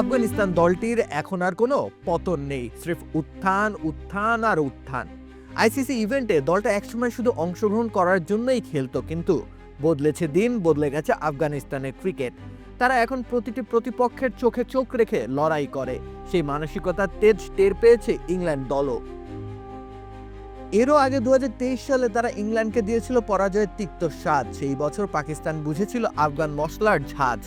আফগানিস্তান দলটির এখন আর কোনো পতন নেই, স্রেফ উত্থান উত্থান আর উত্থান। আইসিসি ইভেন্টে দলটা একসময় শুধু অংশগ্রহণ করার জন্যই খেলতো, কিন্তু বদলেছে দিন, বদলে গেছে আফগানিস্তানের ক্রিকেট। তারা এখন প্রতিটি প্রতিপক্ষের চোখে চোখ রেখে লড়াই করে, সেই মানসিকতার তেজ টের পেয়েছে ইংল্যান্ড দলও। এরও আগে দু হাজার তেইশ সালে তারা ইংল্যান্ডকে দিয়েছিল পরাজয়ের তিক্ত স্বাদ, সেই বছর পাকিস্তান বুঝেছিল আফগান মশলার ঝাঁজ।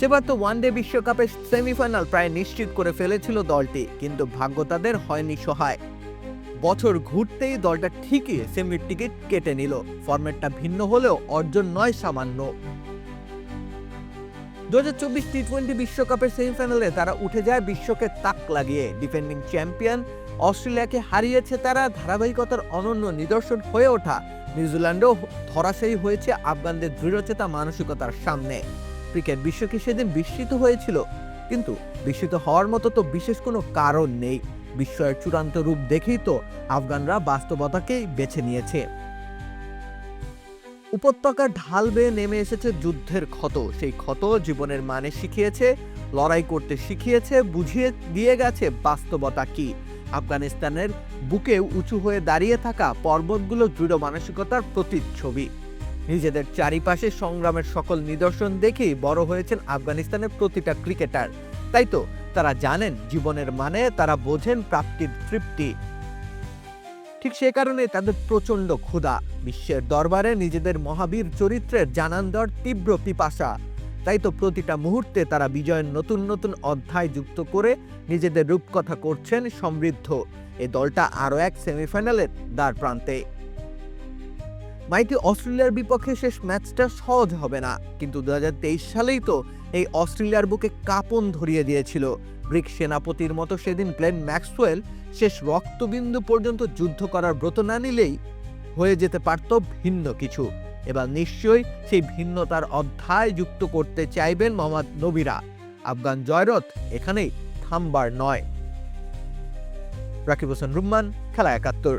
সেবার তো ওয়ানডে বিশ্বকাপের সেমিফাইনাল প্রায় নিশ্চিত করে ফেলেছিল দলটি, কিন্তু ভাগ্য তাদের হয়নি সহায়। বছর ঘুরতেই দলটা ঠিকই সেমির টিকিট কেটে নিল। ফরম্যাটটা ভিন্ন হলেও অর্জন নয় সামান্য। দু হাজার চব্বিশ টি টোয়েন্টি বিশ্বকাপের সেমিফাইনালে তারা উঠে যায় বিশ্বকে তাক লাগিয়ে। ডিফেন্ডিং চ্যাম্পিয়ন অস্ট্রেলিয়াকে হারিয়েছে তারা, ধারাবাহিকতার অনন্য নিদর্শন হয়ে ওঠা। নিউজিল্যান্ডও ধরাশায়ী হয়েছে আফগানদের দৃঢ়চেতা মানসিকতার সামনে। ক্রিকেট বিশ্ব কি সেদিন বিস্মিত হয়েছিল, কিন্তু বিস্মিত হওয়ার মতো তো বিশেষ কোনো কারণ নেই। বিস্ময়ের চূড়ান্ত রূপ দেখেই তো আফগানরা বাস্তবতাকেই বেছে নিয়েছে। উপত্যকার ঢাল বেয়ে নেমে এসেছে যুদ্ধের ক্ষত। সেই ক্ষত জীবনের মানে শিখিয়েছে, লড়াই করতে শিখিয়েছে, বুঝিয়ে দিয়ে গেছে বাস্তবতা কি। আফগানিস্তানের বুকে উঁচু হয়ে দাঁড়িয়ে থাকা পর্বতগুলো দৃঢ় মানসিকতার প্রতিচ্ছবি। নিজেদের চারিপাশে সংগ্রামের সকল নিদর্শন দেখেই বড় হয়েছেন আফগানিস্তানের প্রতিটা ক্রিকেটার। তাই তো, তারা জানেন জীবনের মানে তারা বোঝেন প্রাপ্তির তৃপ্তি। ঠিক সে কারণে তাদের প্রচণ্ড ক্ষুধা। বিশ্বের দরবারে নিজেদের মহাবীর চরিত্রের জানান দেওয়ার তীব্র পিপাসা। তাই তো প্রতিটা মুহূর্তে তারা বিজয়ের নতুন নতুন অধ্যায় যুক্ত করে নিজেদের রূপকথা করছেন সমৃদ্ধ। এ দলটা আরও এক সেমিফাইনালের দ্বার প্রান্তে মাইটি অস্ট্রেলিয়ার বিপক্ষে শেষ ম্যাচটা সহজ হবে না, কিন্তু দু হাজার তেইশ সালেই তো এই অস্ট্রেলিয়ার বুকে কাঁপন ধরিয়ে দিয়েছিল। গ্রিক সেনাপতির মতো সেদিন গ্লেন ম্যাক্সওয়েল শেষ রক্তবিন্দু পর্যন্ত যুদ্ধ করার ব্রত না নিলেই হয়ে যেতে পারত ভিন্ন কিছু। এবার নিশ্চয়ই সেই ভিন্নতার অধ্যায় যুক্ত করতে চাইবেন মোহাম্মদ নবীরা। আফগান জয়রথ এখানেই থামবার নয়। রাকিব হোসেন রুম্মান, খেলা একাত্তর।